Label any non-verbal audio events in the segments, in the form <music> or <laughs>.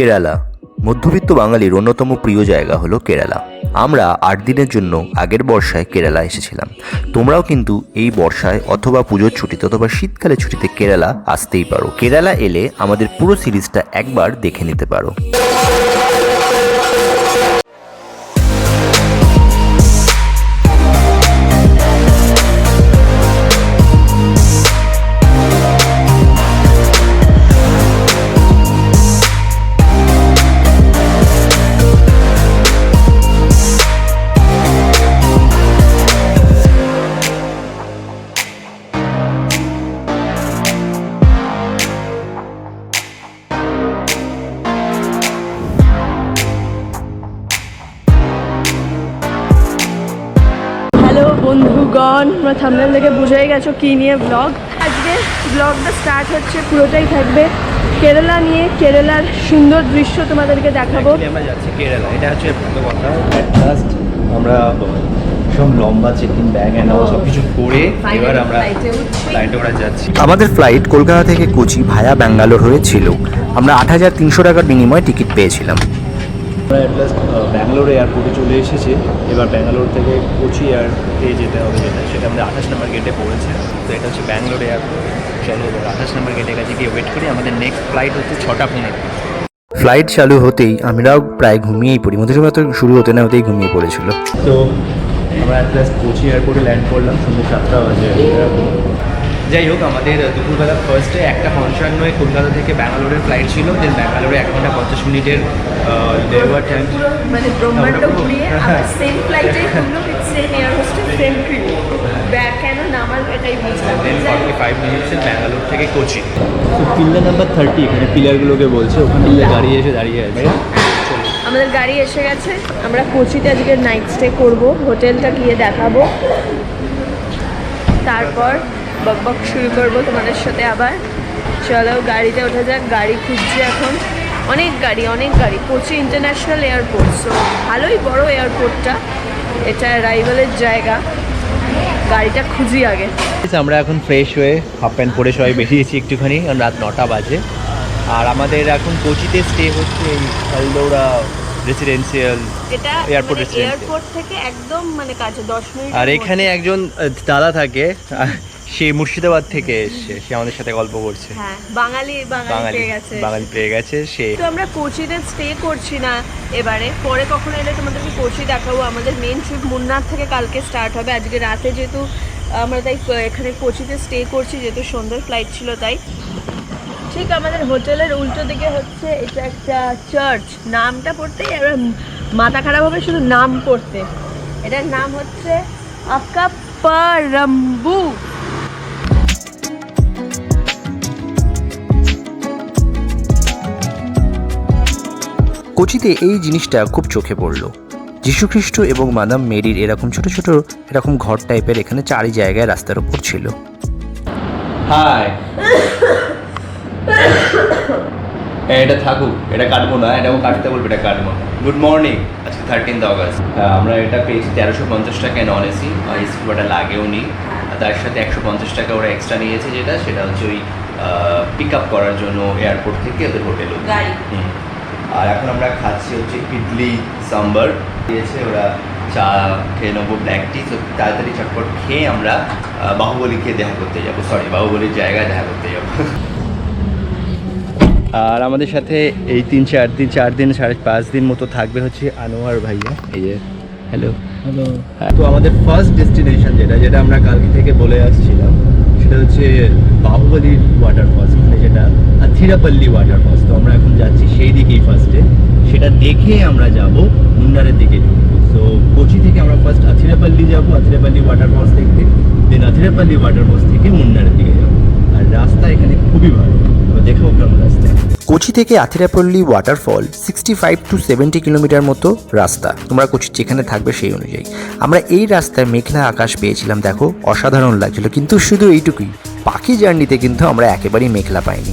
কেরালা। মধ্যবিত্ত বাঙালির অন্যতম প্রিয় জায়গা হলো কেরালা। আমরা আট দিনের জন্য আগের বর্ষায় কেরালা এসেছিলাম। তোমরাও কিন্তু এই বর্ষায় অথবা পুজোর ছুটিতে অথবা শীতকালে ছুটিতে কেরালা আসতেই পারো। কেরালা এলে আমাদের পুরো সিরিজটা একবার দেখে নিতে পারো। থামনেল থেকে বুঝেই গেছো কী নিয়ে ব্লগ আজকে ব্লগটা স্টার্ট হচ্ছে পুরোটাই থাকবে কেরালা নিয়ে কেরালার সুন্দর দৃশ্য তোমাদেরকে দেখাবো। আমরা যাচ্ছি কেরালা এটা হচ্ছে কথা ফার্স্ট আমরা লম্বা চেকিং ব্যাগ অ্যান্ড অল সব কিছু করে এবার আমরা ফ্লাইটে ওরা যাচ্ছি। আমাদের ফ্লাইট কলকাতা থেকে কোচি ভায়া ব্যাঙ্গালোর হয়ে ছিল আমরা আট হাজার তিনশো টাকার বিনিময়ে টিকিট পেয়েছিলাম। আমরা অ্যাট লাস্ট ব্যাঙ্গালোর এয়ারপোর্টে চলে এসেছি। এবার ব্যাঙ্গালোর থেকে কোচি এয়ারপোর্টে যেতে হবে যেটা সেটা আমাদের আঠাশ নম্বর গেটে পড়েছে। তো এটা হচ্ছে ব্যাঙ্গালোর এয়ারপোর্ট চলো এবার আঠাশ নম্বর গেটের কাছে গিয়ে ওয়েট করি। আমাদের নেক্সট ফ্লাইট হচ্ছে ছটা পনেরো ফ্লাইট চালু হতেই আমরাও প্রায় ঘুমিয়েই পড়ি। মধুসূদন তো শুরু হতে না হতেই ঘুমিয়ে পড়েছিল। তো আমরা অ্যাট লাস্ট কোচি এয়ারপোর্টে ল্যান্ড করলাম। সন্ধ্যে সাতটা বাজে। যাই হোক আমাদের দুপুরবেলা ফার্স্টে একটা পঞ্চান্নয় কলকাতা থেকে ব্যাঙ্গালোরের ফ্লাইট ছিল দেন ব্যাঙ্গালোরে এক ঘণ্টা পঞ্চাশ মিনিটের ডেলিভার টাইম মানে ব্রহ্মাণ্ড ঘুরিয়ে সেম ফ্লাইটেই ঘুরলো with same air hostel same crew কেন নামাল এটাই বুঝলাম। দেন ফর্টি ফাইভ মিনিটসে ব্যাঙ্গালোর থেকে কোচি। তো পিল্লার নাম্বার থার্টি এখানে পিলারগুলোকে বলছে ওখানে গাড়ি এসে দাঁড়িয়ে আছে। আমাদের গাড়ি এসে গেছে। আমরা কোচিতে আজকে নাইট স্টে করব হোটেলটা গিয়ে দেখাবো। তারপর বকবক শুরু করব তোমাদের সাথে আবার। চলো গাড়িতে ওঠা যাক গাড়ি খুঁজছি এখন। অনেক গাড়ি অনেক গাড়ি। কোচি ইন্টারন্যাশনাল এয়ারপোর্ট সো ভালোই বড় এয়ারপোর্টটা এটা রাইভালের জায়গা। গাড়িটা খুঁজি আগে। আমরা এখন ফ্রেশ হয়ে হাফ প্যান্ট পরে সবাই বেরিয়েছি একটুখানি রাত নটা বাজে। আর আমাদের এখন কোচিতে স্টে হচ্ছে এই হালদৌড়া রেসিডেন্সিয়াল মানে এয়ারপোর্ট থেকে একদম মানে কাছে দশ মিনিট আর এখানে একজন দাদা থাকে। সে মুর্শিদাবাদ থেকে এসছে সে আমাদের সাথে গল্প করছে। হ্যাঁ বাঙালি বাঙালি পেয়ে গেছে। বাঙালি পেয়ে গেছে সে তো আমরা কোচিতে স্টে করছি না এবারে। পরে কখনো এলে তোমাদেরকে কোচি দেখাবো। আমাদের মেন ট্রিপ মুন্নার থেকে কালকে স্টার্ট হবে। আজকে রাতে যেহেতু আমরা তাই এখানে কোচিতে স্টে করছি যেহেতু সন্ধ্যার ফ্লাইট ছিল তাই। ঠিক আমাদের হোটেলের উল্টো দিকে হচ্ছে এটা একটা চার্চ নামটা পড়তেই এবার মাথা খারাপ হবে শুধু নাম পড়তে। এটার নাম হচ্ছে আকাপারাম্বু কোচিতে এই জিনিসটা খুব চোখে পড়ল। যীশুখ্রিস্ট এবং মাদাম মেরির এরকম ছোট ছোট এরকম ঘর টাইপের এখানে চারি জায়গায় রাস্তার ওপর ছিল। হাই। <coughs> এটা থাকুক এটা কাটবো না এটাও কাটতে বলব এটা কাটবো। গুড মর্নিং আজকে থার্টিন্থ অগস্ট আমরা এটা পেয়েছি তেরোশো পঞ্চাশ টাকায় নন এসি এসি ওটা লাগেও নি। আর তার সাথে একশো পঞ্চাশ টাকা ওরা এক্সট্রা নিয়েছে যেটা সেটা হচ্ছে ওই পিক আপ করার জন্য এয়ারপোর্ট থেকে ওদের হোটেল গাড়ি। আর এখন আমরা খাচ্ছি হচ্ছে ইডলি সাম্বার। দিয়েছে ওরা চা খেয়ে নেব ব্ল্যাক টি তো তাড়াতাড়ি চটপট খেয়ে আমরা আহ, বাহুবলীকে দেখা করতে যাব। সরি বাহুবলীর জায়গায় দেখা করতে যাব। <laughs> আর আমাদের সাথে এই তিন চার দিন চার দিন সাড়ে পাঁচ দিন মতো থাকবে হচ্ছে আনোয়ার ভাইয়া। এই যে হ্যালো হ্যালো তো আমাদের ফার্স্ট ডেস্টিনেশন যেটা যেটা আমরা কালকে থেকে বলে আসছিলাম সেটা হচ্ছে বাহুবলীর ওয়াটার ফলস মানে যেটা থিরাপল্লি ওয়াটার ফলস তো আমরা এখন যাচ্ছি সেই দিকেই ফার্স্টে সেটা দেখে আমরা যাব মুন্নারের দিকে। তো কোচি থেকে আমরা ফার্স্ট আথিরাপল্লি যাব, আথিরাপল্লি ওয়াটার ফলস দেখতে। দেন আথিরাপল্লি ওয়াটার ফলস থেকে মুন্নারের দিকে যাব। আর রাস্তা এখানে খুবই ভালো। তো দেখো কেমন কোচি থেকে Athirappilly waterfall sixty five to seventy kilometre মতো রাস্তা। তোমরা কোচি যেখানে থাকবে সেই অনুযায়ী। আমরা এই রাস্তায় মেঘলা আকাশ পেয়েছিলাম, দেখো, অসাধারণ লাগছিল। কিন্তু শুধু এইটুকুই পাখি জার্নিতে কিন্তু আমরা একেবারেই মেঘলা পাইনি।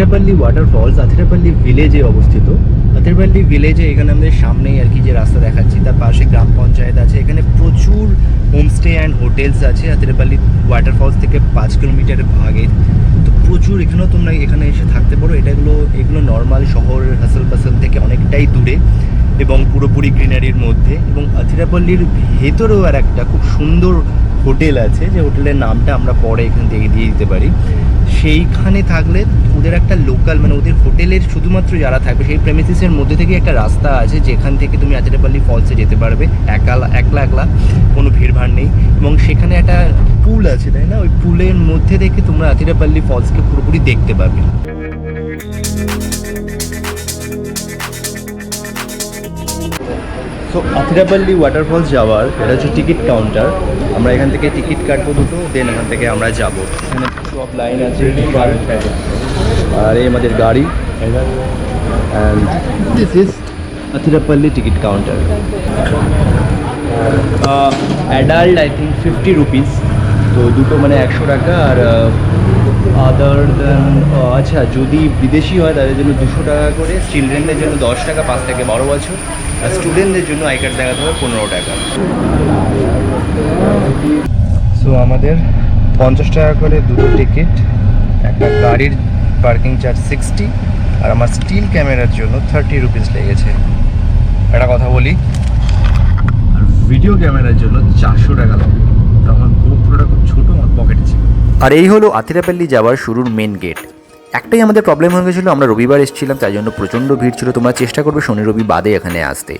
আথিরাপল্লী ওয়াটারফলস আথিরাপল্লী ভিলেজে অবস্থিত। আথিরাপল্লী ভিলেজে এখানে আমাদের সামনেই আর কি যে রাস্তা দেখাচ্ছি, তার পাশে গ্রাম পঞ্চায়েত আছে। এখানে প্রচুর হোমস্টে অ্যান্ড হোটেলস আছে আথিরাপল্লী ওয়াটারফলস থেকে পাঁচ কিলোমিটার আগে তো প্রচুর এখানেও তোমরা এখানে এসে থাকতে পারো। এটাগুলো এগুলো নর্মাল শহর হাসল পাসল থেকে অনেকটাই দূরে এবং পুরোপুরি গ্রিনারির মধ্যে। এবং আথিরাপল্লির ভেতরেও আর একটা খুব সুন্দর হোটেল আছে, যে হোটেলের নামটা আমরা পরে এখান থেকে দিয়ে দিতে পারি। সেইখানে থাকলে ওদের একটা লোকাল মানে ওদের হোটেলের শুধুমাত্র যারা থাকবে, সেই প্রেমিসিসের মধ্যে থেকে একটা রাস্তা আছে, যেখান থেকে তুমি আতিরাপল্লি ফলসে যেতে পারবে। একালা একলা একলা, কোনো ভিড়ভাড় নেই। এবং সেখানে একটা পুল আছে, তাই না? ওই পুলের মধ্যে থেকে তোমরা আতিরাপল্লি ফলসকে পুরোপুরি দেখতে পাবে। সো আথিরাপল্লি ওয়াটারফলস যাওয়ার, এটা হচ্ছে টিকিট কাউন্টার আমরা এখান থেকে টিকিট কাটবো দুটো দেন এখান থেকে আমরা যাব। এখানে সব লাইন আছে আর এই আমাদের গাড়ি। And this is Athirappilly ticket counter adult I think fifty rupees তো দুটো মানে একশো টাকা আর আদার দেন আচ্ছা যদি বিদেশি হয়, তাদের জন্য দুশো টাকা করে। চিলড্রেনদের জন্য দশ টাকা, পাঁচ থেকে বারো বছর। আর স্টুডেন্টদের জন্য আই কার্ড দেখাতে হবে পনেরো টাকা। সো আমাদের পঞ্চাশ টাকা করে দুটো টিকিট একটা গাড়ির পার্কিং চার্জ সিক্সটি আর আমার স্টিল ক্যামেরার জন্য থার্টি রুপিস লেগেছে। একটা কথা বলি, আর ভিডিও ক্যামেরার জন্য চারশো টাকা লাগে তো আমার গোপ্রোটা খুব ছোটো, আমার পকেটে ছিল। আর এই হলো আতিরাপল্লি যাওয়ার শুরুর মেন গেট একটাই আমাদের প্রবলেম হয়ে গেছিল, আমরা রবিবার এসেছিলাম তাই জন্য প্রচণ্ড ভিড় ছিল, তোমরা চেষ্টা করবে শনি রবি বাদে এখানে আসতে।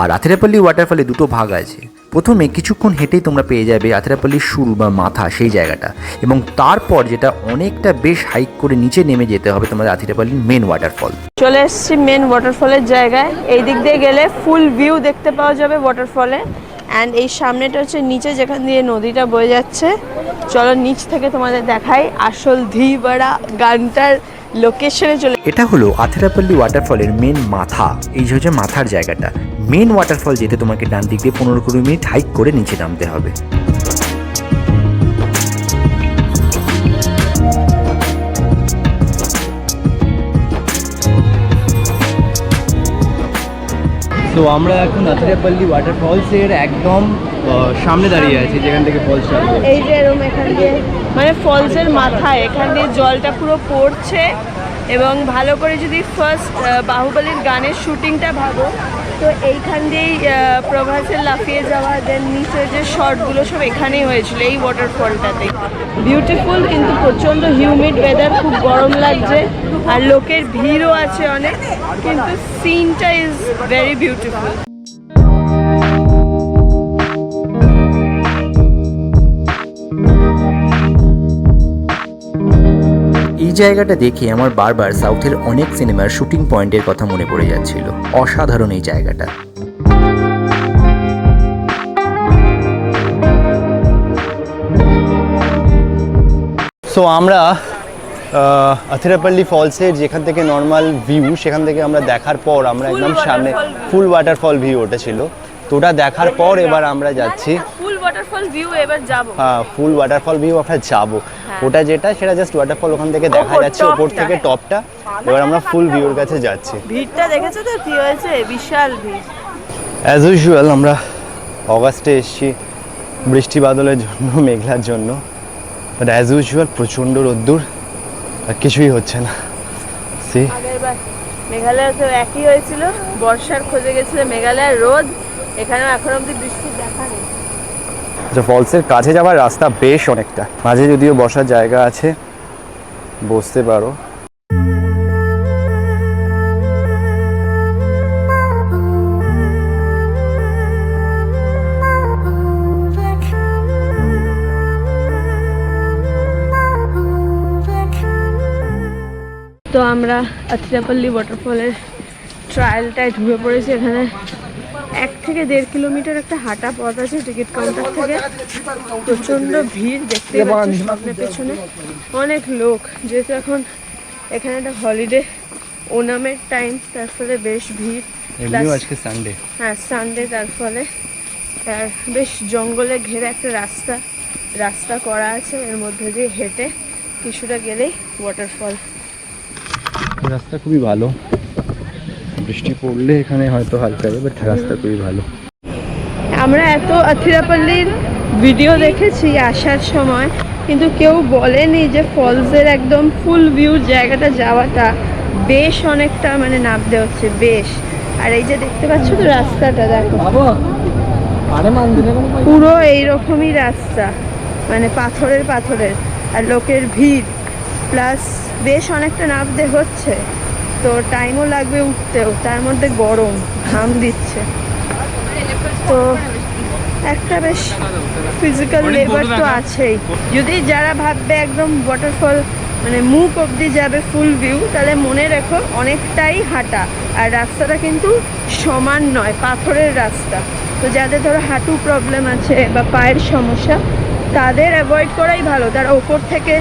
আর আথিরাপল্লি ওয়াটারফলে দুটো ভাগ আছে। প্রথমে কিছুক্ষণ হেঁটেই তোমরা পেয়ে যাবে আথিরাপল্লির শুরু বা মাথা, সেই জায়গাটা। এবং তারপর যেটা অনেকটা বেশ হাইক করে নিচে নেমে যেতে হবে তোমাদের আথিরাপল্লির মেন ওয়াটারফল চলে এসেছি মেন ওয়াটারফলের জায়গায়। এই দিক দিয়ে গেলে ফুল ভিউ দেখতে পাওয়া যাবে ওয়াটারফলে অ্যান্ড এই সামনেটা হচ্ছে নিচে, যেখান দিয়ে নদীটা বয়ে যাচ্ছে। চলো নিচ থেকে তোমাদের দেখাই আসল ধীবাড়া গানটার লোকেশনে চলে এটা হলো আথেরাপল্লি ওয়াটারফলের মেন মাথা। এই যে হচ্ছে মাথার জায়গাটা। মেন ওয়াটারফল যেতে তোমাকে ডান দিক দিয়ে পনেরো কুড়ি মিনিট হাইক করে নিচে নামতে হবে। তো আমরা এখন আথিরাপল্লি ওয়াটারফলসের একদম সামনে দাঁড়িয়ে আছি, যেখান থেকে ফলস এই যে এরম এখান দিয়ে মানে ফলসের মাথায়, এখান দিয়ে জলটা পুরো পড়ছে এবং ভালো করে যদি ফার্স্ট বাহুবলীর গানের শুটিংটা ভাবো, তো এইখান দিয়েই প্রভাসের লাফিয়ে যাওয়া দেন নিচের যে শর্টগুলো সব এখানেই হয়েছিল, এই ওয়াটারফলটাতে বিউটিফুল কিন্তু প্রচণ্ড হিউমিড ওয়েদার খুব গরম লাগছে। আর লোকের ভিড়ও আছে অনেক কিন্তু সিনটা ইজ ভেরি বিউটিফুল এই জায়গাটা দেখে আমার বারবার সাউথের অনেক সিনেমার শুটিং পয়েন্টের কথা মনে পড়ে যাচ্ছিল। অসাধারণ এই জায়গাটা। সো আমরা আথিরাপল্লি ফলসের যেখান থেকে নর্মাল ভিউ সেখান থেকে আমরা দেখার পর আমরা একদম সামনে ফুল ওয়াটারফল ভিউ ওটা ছিল তো ওটা দেখার পর এবার আমরা যাচ্ছি। ফুল ওয়াটারফল ভিউ এবার যাব। হ্যাঁ ফুল ওয়াটারফল ভিউ আমরা যাব। ওটা যেটা সেটা জাস্ট ওয়াটারফল ওখান থেকে দেখা যাচ্ছে ওপর থেকে টপটা এবার আমরা ফুল ভিউর কাছে যাচ্ছি। ভিড়টা দেখেছ তো? কি হয়েছে? বিশাল ভিড়। অ্যাজ ইউজুয়াল আমরা অগাস্টে এসেছি বৃষ্টি বাদলের জন্য মেঘলার জন্য। বাট অ্যাজ ইউজুয়াল প্রচণ্ড রোদ্দুর। কিছুই হচ্ছে না। সে মেঘালয় তো একই হয়েছিল। বর্ষার খোঁজে গেছিল মেঘালয়ের রোদ এখানেও এখন অব্দি বৃষ্টি দেখা নেই। যে ফলসের কাছে যাওয়ার রাস্তা বেশ অনেকটা। মাঝে যদিও বসার জায়গা আছে বসতে পারো। তো আমরা আথিরাপল্লি ওয়াটারফলের ট্রায়ালটায় ঢুকে পড়েছি এখানে। এক থেকে দেড় কিলোমিটার একটা হাঁটা পথ আছে টিকিট কাউন্টার থেকে। প্রচণ্ড ভিড় দেখতে পাচ্ছি সামনে পেছনে। অনেক লোক যেহেতু এখন এখানে একটা হলিডে ওনামের টাইম তার ফলে বেশ ভিড়। আজকে সানডে হ্যাঁ সানডে তার ফলে। আর বেশ জঙ্গলে ঘেরা একটা রাস্তা রাস্তা করা আছে এর মধ্যে দিয়ে হেঁটে কিছুটা গেলেই ওয়াটারফল রাস্তা খুবই ভালো। বৃষ্টি পড়লে এখানে হয়তো হালকা বাট রাস্তা খুবই ভালো। আমরা এত আথিরাপল্লির ভিডিও দেখেছি আসার সময় কিন্তু কেউ বলেনি যে ফলসের একদম ফুল ভিউ জায়গাটা যাওয়াটা বেশ অনেকটা মানে নামতে হচ্ছে বেশ। আর এই যে দেখতে পাচ্ছ তো রাস্তাটা দেখো। পুরো এইরকমই রাস্তা মানে পাথরের পাথরের আর লোকের ভিড় প্লাস বেশ অনেকটা নামতে হচ্ছে। তো টাইমও লাগবে উঠতেও তার মধ্যে গরম ঘাম দিচ্ছে। তো একটা বেশ ফিজিক্যাল লেবার তো আছেই। যদি যারা ভাববে একদম ওয়াটারফল মানে মুখ অবধি যাবে ফুল ভিউ তাহলে মনে রেখো অনেকটাই হাঁটা। আর রাস্তাটা কিন্তু সমান নয় পাথরের রাস্তা। তো যাদের ধরো হাঁটু প্রবলেম আছে বা পায়ের সমস্যা তাদের অ্যাভয়েড করাই ভালো। তারা ওপর থেকে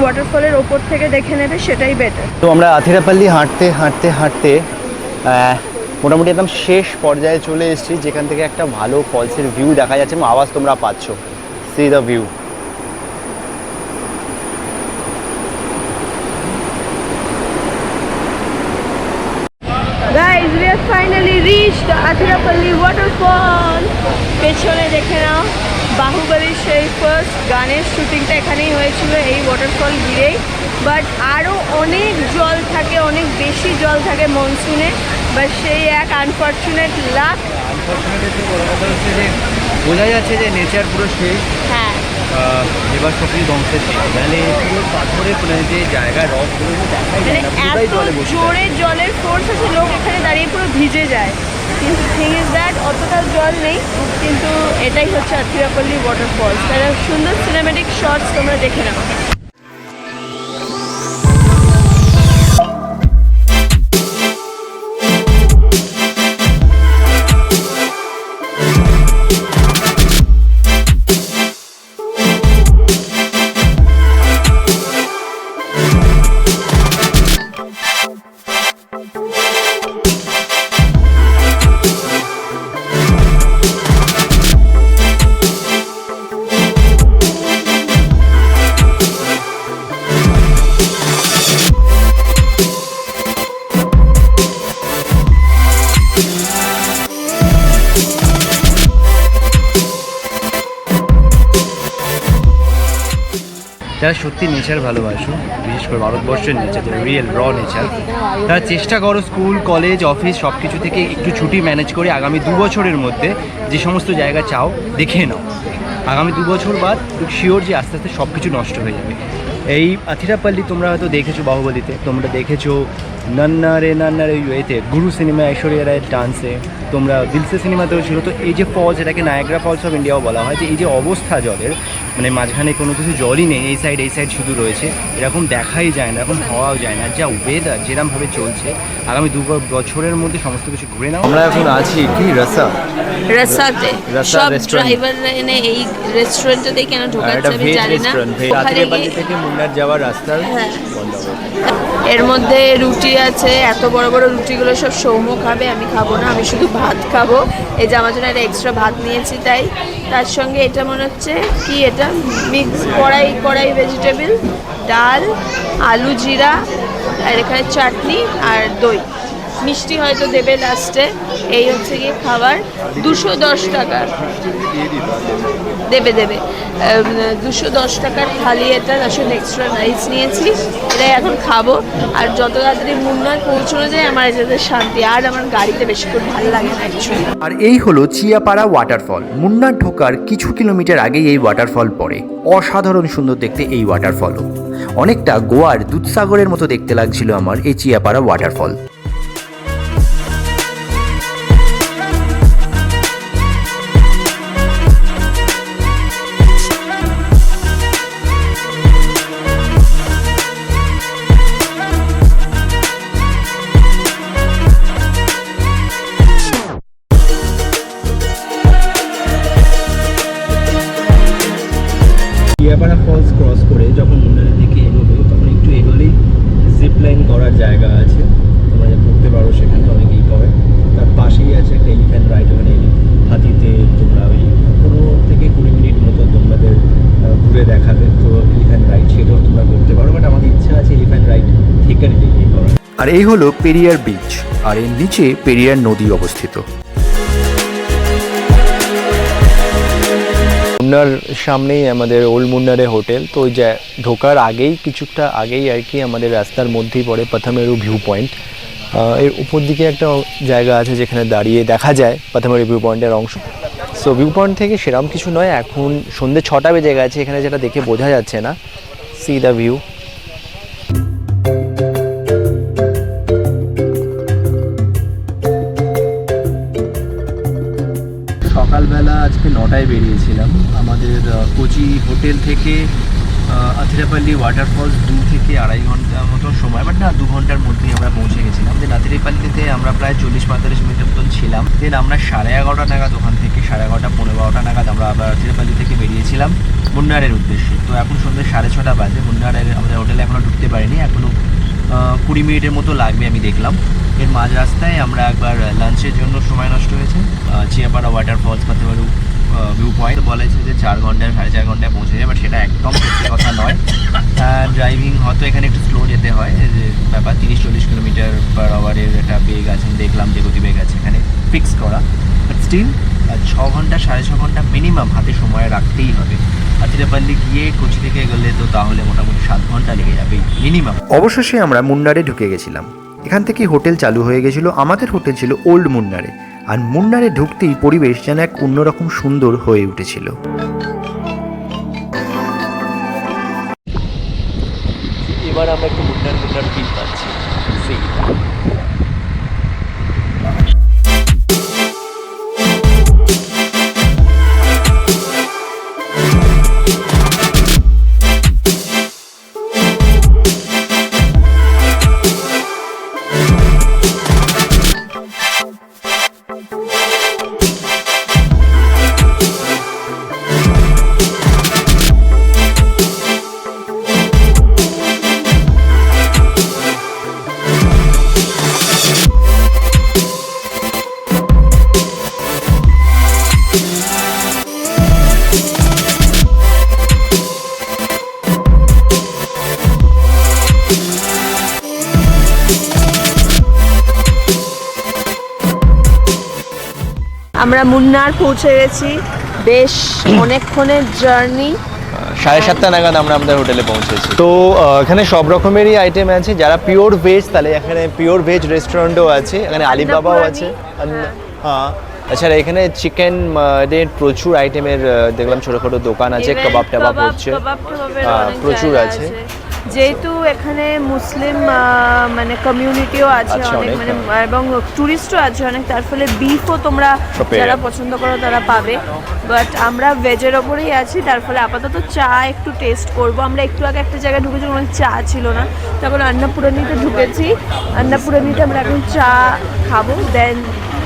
ওয়াটারফলের ওপর থেকে দেখে নেবে সেটাই বেটার তো আমরা আথিরাপাল্লি হাঁটতে হাঁটতে হাঁটতে মোটামুটি একদম শেষ পর্যায়ে চলে এসেছি যেখান থেকে একটা ভালো ফলসের ভিউ দেখা যাচ্ছে এবং আওয়াজ তোমরা পাচ্ছ। See the view finally reached Athirappilly waterfall পেছনে দেখে নাও। বাহুবলীর সেই ফার্স্ট গানের শুটিংটা এখানেই হয়েছিল এই ওয়াটারফল ঘিরেই। বাট আরও অনেক জল থাকে অনেক বেশি জল থাকে মনসুনে বাট সেই এক আনফর্চুনেট লাক বোঝা যাচ্ছে যে নেচার পুরো শেষ হ্যাঁ। এবার সবই ধ্বংসের মানে পুরো পাথরে যে জায়গা রকগুলো দেখাই মানে এত জোরে জলের ফোর্স আছে লোক এখানে দাঁড়িয়ে পুরো ভিজে যায়। কিন্তু থিং ইজ দ্যাট অতটা জল নেই, কিন্তু এটাই হচ্ছে আথিরাপল্লি ওয়াটারফলস তারা সুন্দর সিনেমেটিক শর্টস তোমরা দেখে নাও। যারা সত্যি নেচার ভালোবাসো, বিশেষ করে ভারতবর্ষের নেচার যেটা রিয়েল র নেচার, তারা চেষ্টা করো স্কুল কলেজ অফিস সব কিছু থেকে একটু ছুটি ম্যানেজ করে আগামী দু বছরের মধ্যে যে সমস্ত জায়গা চাও, দেখে নাও। আগামী দু বছর বাদ শিওর যে আস্তে আস্তে সব কিছু নষ্ট হয়ে যাবে। এই আথিরাপল্লি তোমরা হয়তো দেখেছ বাহুবলীতে, তোমরা দেখেছ নান্না রে নান্না রে ইয়েতে, গুরু সিনেমা, ঐশ্বরিয়া রায়ের ডান্সে তোমরা দিলসে সিনেমাতেও ছিল। তো এই যে ফলস এটাকে নায়গ্রা ফলস অফ ইন্ডিয়াও বলা হয় যে এই যে অবস্থা জলের মানে মাঝখানে কোনো কিছু জলই নেই এই সাইড এই সাইড শুধু রয়েছে। এরকম দেখাই যায় না এরকম হওয়াও যায় না। যা ওয়েদার যেরমভাবে চলছে আগামী দু বছরের মধ্যে সমস্ত কিছু ঘুরে নাও। আমরা এখন আছি কি রসা রেস্টুরেন্ট সব। ড্রাইভাররা এনে এই রেস্টুরেন্টটাতেই কেন ঢোকাচ্ছে আমি জানি না। থেকে মুন্নার যাওয়ার রাস্তার হ্যাঁ। বন্ধ হবে। এর মধ্যে রুটি আছে, এত বড় বড় রুটিগুলো সব সৌম্য খাবে, আমি খাব না, আমি শুধু ভাত খাব। এই যে আমার জন্য একটা এক্সট্রা ভাত নিয়েছি তাই। তার সঙ্গে এটা মনে হচ্ছে কি এটা? মিক্স কড়াই কড়াই ভেজিটেবল ডাল, আলু জিরা, আর এখানে চাটনি আর দই। মিষ্টি হয়তো দেবে লাস্টে, এই হচ্ছে গিয়ে খাবার। দুশো দশ টাকা দেবে দেবে। দুশো দশ টাকার থালি এটা আসলে এক্সট্রা রাইস নিয়েছি। এটাই এখন খাব। আর যত তাড়াতাড়ি মুন্নার পৌঁছানো যায়, আমার এটাতে শান্তি। আর আমার গাড়িতে বেশিক্ষণ ভালো লাগে না অ্যাকচুয়ালি আর এই হলো চিয়াপাড়া ওয়াটারফল মুন্নার ঢোকার কিছু কিলোমিটার আগেই এই ওয়াটারফল পড়ে। অসাধারণ সুন্দর দেখতে এই ওয়াটারফলও অনেকটা গোয়ার দুধসাগরের মতো দেখতে লাগছিল আমার এই চিয়াপাড়া ওয়াটারফল এই হলো পেরিয়ার বিচ, আর এর নিচে পেরিয়ার নদী অবস্থিত। মুন্নার সামনেই আমাদের ওল্ড মুন্নারে হোটেল, তো ওই যে ঢোকার আগেই, কিছুটা আগেই আর কি আমাদের রাস্তার মধ্যেই পড়ে পথামেরু ভিউ পয়েন্ট এর উপর দিকে একটা জায়গা আছে যেখানে দাঁড়িয়ে দেখা যায় পথামেরু ভিউ পয়েন্টের অংশ। সো ভিউ পয়েন্ট থেকে সেরকম কিছু নয়, এখন সন্ধ্যে ছটা বেজে গেছে, এখানে যেটা দেখে বোঝা যাচ্ছে না। সি দ্য ভিউ নটায় বেরিয়েছিলাম। আমাদের কোচি হোটেল থেকে আথিরাপাল্লি ওয়াটারফলস দু থেকে আড়াই ঘণ্টা মতো সময় বাট না, দু ঘণ্টার মধ্যেই আমরা পৌঁছে গেছিলাম। দেন আথিরাপাল্লিতে আমরা প্রায় চল্লিশ পঁয়তাল্লিশ মিনিটের মতন ছিলাম। দেন আমরা সাড়ে এগারোটা নাগাদ ওখান থেকে, সাড়ে এগারোটা পনেরো বারোটা নাগাদ আমরা আবার আথিরাপাল্লি থেকে বেরিয়েছিলাম মুন্নারের উদ্দেশ্যে। তো এখন সন্ধ্যে সাড়ে ছটা বাজে, মুন্নারের আমাদের হোটেলে এখনও ঢুকতে পারিনি এখনও কুড়ি মিনিটের মতো লাগবে আমি দেখলাম। এর মাঝ রাস্তায় আমরা একবার লাঞ্চের জন্য সময় নষ্ট হয়েছে চিয়াপাড়া ওয়াটারফলস পাতেবাড়ু ভিউ পয়েন্ট বলেছে যে চার ঘন্টায়, সাড়ে চার ঘন্টায় পৌঁছে যায় বাট সেটা একদম সত্যি কথা নয়। ড্রাইভিং হয়তো এখানে একটু স্লো যেতে হয় যে ব্যাপার, তিরিশ, চল্লিশ কিলোমিটার পার আওয়ারের একটা বেগ আছে দেখলাম যে গতিবেগ আছে, এখানে ফিক্স করা। বাট স্টিল ছ ঘণ্টা, সাড়ে ছ ঘণ্টা মিনিমাম হাতে সময় রাখতেই হবে। আতিরাপাল্লি গিয়ে কোচি থেকে গেলে তো তাহলে মোটামুটি সাত ঘণ্টা লেগে যাবে মিনিমাম অবশেষে আমরা মুন্নারে ঢুকে গেছিলাম। এখান থেকেই হোটেল চালু হয়ে গেছিল, আমাদের হোটেল ছিল ওল্ড মুন্নারে। আর মুন্নারে ঢুকতেই পরিবেশ যেন এক অন্যরকম সুন্দর হয়ে উঠেছিল। এবার আমরা একটু মুন্নার মুন্নার ফিল পাচ্ছি। সেই আমরা মুন্নার পৌঁছে গেছি। বেশ অনেকক্ষণের জার্নি সাড়ে সাতটা নাগাদ আমরা আমাদের হোটেলে পৌঁছেছি। তো এখানে সব রকমেরই আইটেম আছে। যারা পিওর ভেজ তাহলে এখানে পিওর ভেজ রেস্টুরেন্টও আছে এখানে আলিবাবাও আছে। হ্যাঁ। এছাড়া এখানে চিকেন প্রচুর আইটেমের দেখলাম ছোটো ছোটো দোকান আছে কাবাব টাবাব হচ্ছে। হ্যাঁ, প্রচুর আছে। যেহেতু এখানে মুসলিম মানে কমিউনিটিও আছে অনেক মানে হ্যাঁ। এবং টুরিস্টও আছে অনেক তার ফলে বিফও তোমরা যারা পছন্দ করো তারা পাবে। বাট আমরা ভেজের ওপরেই আছি তার ফলে আপাতত চা একটু টেস্ট করব। আমরা একটু আগে একটা জায়গায় ঢুকেছি ওখানে চা ছিল না। তখন অন্নপূরণীতে ঢুকেছি। অন্নপূরণীতে আমরা এখন চা খাব দেন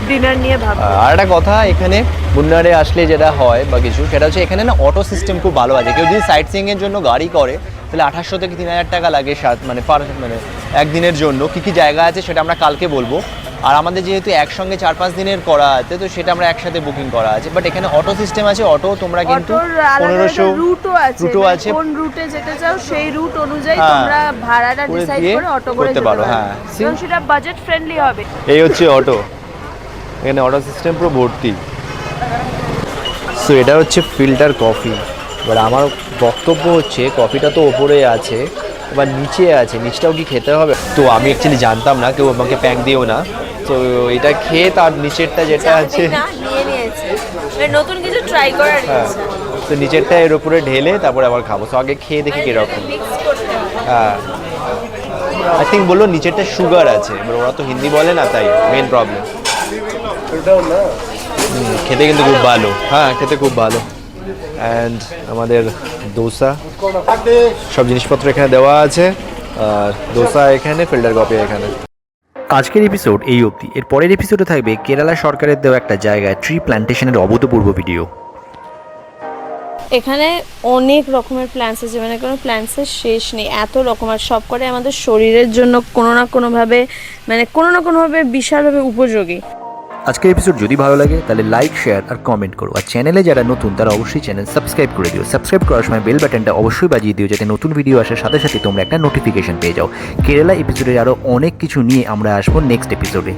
ডিনার নিয়ে ভাববো। আর একটা কথা এখানে মুন্নারে আসলে যেটা হয় বা কিছু সেটা হচ্ছে এখানে না অটো সিস্টেম খুব ভালো আছে। কেউ যদি সাইট সিইং এর জন্য গাড়ি করে তাহলে আঠাশশো থেকে তিন হাজার টাকা লাগে সাত মানে পার মানে একদিনের জন্য। কী কী জায়গা আছে সেটা আমরা কালকে বলব। আর আমাদের যেহেতু একসঙ্গে চার পাঁচ দিনের করা আছে তো সেটা আমরা একসাথে বুকিং করা আছে। বাট এখানে অটো সিস্টেম আছে অটো তোমরা কিন্তু পনেরোশো রুটও আছে রুটও মানে আছে। কোন রুটে যেতে চাও সেই রুট অনুযায়ী হ্যাঁ, তোমরা ভাড়াটা ডিসাইড করে অটো করে করতে যেতে পারো, হ্যাঁ। সেটা বাজেট ফ্রেন্ডলি হবে। এই হচ্ছে অটো এখানে অটো সিস্টেম পুরো ভর্তি। সো এটা হচ্ছে ফিল্টার কফি এবার আমার বক্তব্য হচ্ছে কফিটা তো ওপরে আছে এবার নিচে আছে নিচটাও কি খেতে হবে? তো আমি অ্যাকচুয়ালি জানতাম না কেউ আমাকে প্যাক দিও না। তো এটা খেয়ে তার নিচেরটা যেটা আছে না নিয়ে নিয়েছি। মানে নতুন কিছু ট্রাই করার হ্যাঁ তো নিচেরটা এর উপরে ঢেলে তারপরে আবার খাব। তো আগে খেয়ে দেখি কীরকম। মিক্স করতে হবে। হ্যাঁ। আই থিঙ্ক বলল নিচেরটা সুগার আছে। এবার ওরা তো হিন্দি বলে না তাই মেন প্রবলেম খেতে কিন্তু খুব ভালো। হ্যাঁ খেতে খুব ভালো। অ্যান্ড আমাদের দোসা সব জিনিসপত্র এখানে দেওয়া আছে। আর দোসা এখানে ফিল্টার কপি এখানে। আজকের এপিসোড এই অবধি। এর পরের এপিসোডে থাকবে কেরালা সরকারের দেওয়া একটা জায়গায় ট্রি প্ল্যান্টেশনের অভূতপূর্ব ভিডিও এখানে অনেক রকমের প্ল্যান্টস আছে। মানে কোনো প্ল্যান্টসের শেষ নেই। এত রকম। আর সব করে আমাদের শরীরের জন্য কোনো না কোনোভাবে মানে কোনো না কোনোভাবে বিশালভাবে উপযোগী। আজকের এপিসোড যদি ভালো লাগে, তাহলে লাইক শেয়ার আর কমেন্ট করো। আর চ্যানেলে যারা নতুন, তারা অবশ্যই চ্যানেল সাবস্ক্রাইব করে দিও। সাবস্ক্রাইব করার সময় বেল বাটনটা অবশ্যই বাজিয়ে দিও, যাতে নতুন ভিডিও আসার সাথে সাথে তোমরা একটা নোটিফিকেশন পেয়ে যাও। কেরালা এপিসোডে আরও অনেক কিছু নিয়ে আমরা আসব নেক্সট এপিসোডে